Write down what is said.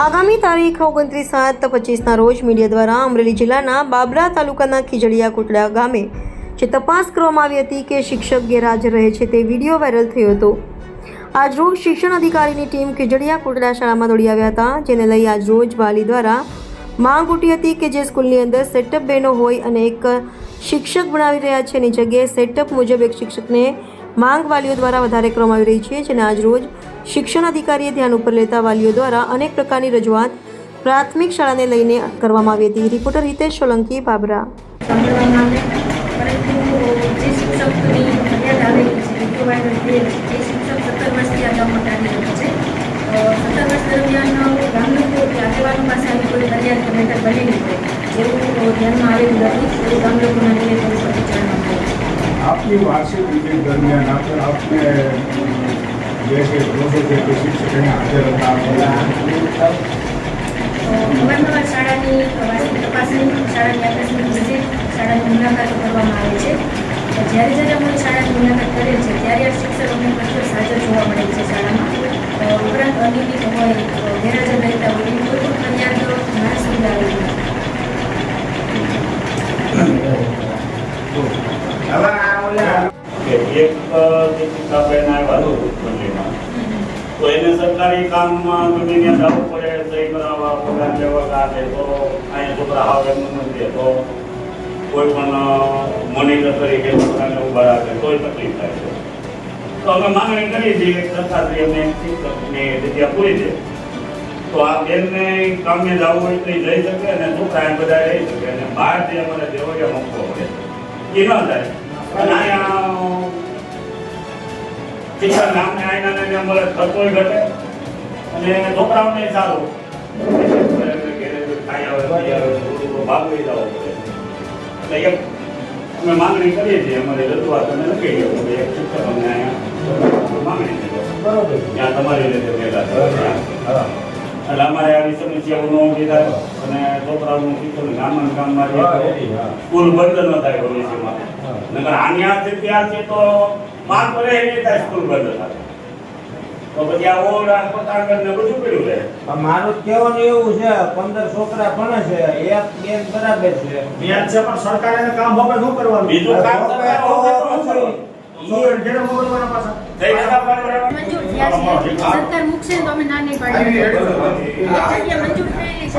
આગામી તારીખ ઓગણત્રીસ સાત પચીસના રોજ મીડિયા દ્વારા અમરેલી જિલ્લાના બાબરા તાલુકાના ખીજડીયા કોટડા ગામે જે તપાસ કરવામાં આવી હતી કે શિક્ષક ગેરહાજર રહે છે તે વીડિયો વાયરલ થયો હતો. આજરોજ શિક્ષણ અધિકારીની ટીમ ખીજડીયા કોટડા શાળામાં દોડી આવ્યા હતા, જેને લઈ આજરોજ વાલી દ્વારા માંગ ઉઠી હતી કે જે સ્કૂલની અંદર સેટઅપ બહેનો હોય અને એક શિક્ષક ભણાવી રહ્યા છે એની જગ્યાએ સેટઅપ મુજબ એક શિક્ષકને માંગ વાલીઓ દ્વારા વધારે કરવામાં આવી રહી છે જેને આજરોજ શિક્ષણ અધિકારીએ ધ્યાન ઉપર લેતા વાલીઓ દ્વારા અનેક પ્રકારની રજૂઆત પ્રાથમિક શાળાને લઈને કરવામાં આવી હતી. રિપોર્ટર હિતેશ સોલંકી, બાબરા. ગામ લોકો ધ્યાનમાં આવેલું નથી એવું ગામ આપની વાર્ષિક મિટિંગ દરમિયાન આપણે આપને જે કે પ્રોસેસ છે કે શિક્ષકને હાજર હતા શાળાની તપાસણી શાળાની આકસ્મિક કરવામાં આવે છે. જ્યારે જ્યારે અમે શાળાની મુલાકાત કરેલ છે ત્યારે આ શિક્ષક અમને હાજર જોવા મળે છે શાળામાં. ઉપરાંત અનિયમિત હોય રહેતા હોય એવી કોઈ પણ ફરિયાદ મારા સુધી આવેલી નથી કે એને સરકારી કામમાં જવું પડે તો અહીંયા છોકરા હાવ એમનું કોઈ પણ મોનિટર તરીકે ઊભા રાખે, તોય તકલીફ થાય છે. તો અમે માંગણી કરી હતી કે સરકારશ્રી અમને શિક્ષકની જગ્યા પૂરી છે તો આ બેનને કામે જવું હોય શકે અને છોકરા બધા રહી શકે. અને બહાર જે અમારે મૂકવો પડે, એ ન થાય. શિક્ષણ ગામને આઈના ને મળે ખર્ચોય ઘટે. અને છોકરાઓને સારું. એટલે એક અમે માંગણી કરીએ છીએ અમારી રજૂઆત અમે લખી ગયો કે એક શિક્ષક અમને અહીંયા. માંગણી બરોબર. ત્યાં તમારી રીતે ભેગા થયા. એટલે અમારે આવી સમસ્યાઓ ન ઊભી થાય અને છોકરાઓનું શિક્ષણ ગામમાં ગામમાં સ્કૂલ બંધ ન થાય ભવિષ્યમાં નકર આની આ ત્યાં છે તો પાંચ વર્ષ એ થાય સ્કૂલ બંધ થાય. તો પછી આ ઓળ આ ને બધું પડ્યું રહે મારું કહેવાનું એવું છે પંદર છોકરા ભણે છે એક બેન બરાબર છે. બેન છે પણ સરકારે એને કામ હવે શું કરવાનું. બીજું કામ તો સરકાર તો વગર તો પછી છોકરાને ઘેરે મોકલવાના પાછા જઈ જતા પણ મંજૂર છે મૂકશે ને તો અમે ના નહીં પાડીએ જગ્યા મંજૂર થયેલી છે.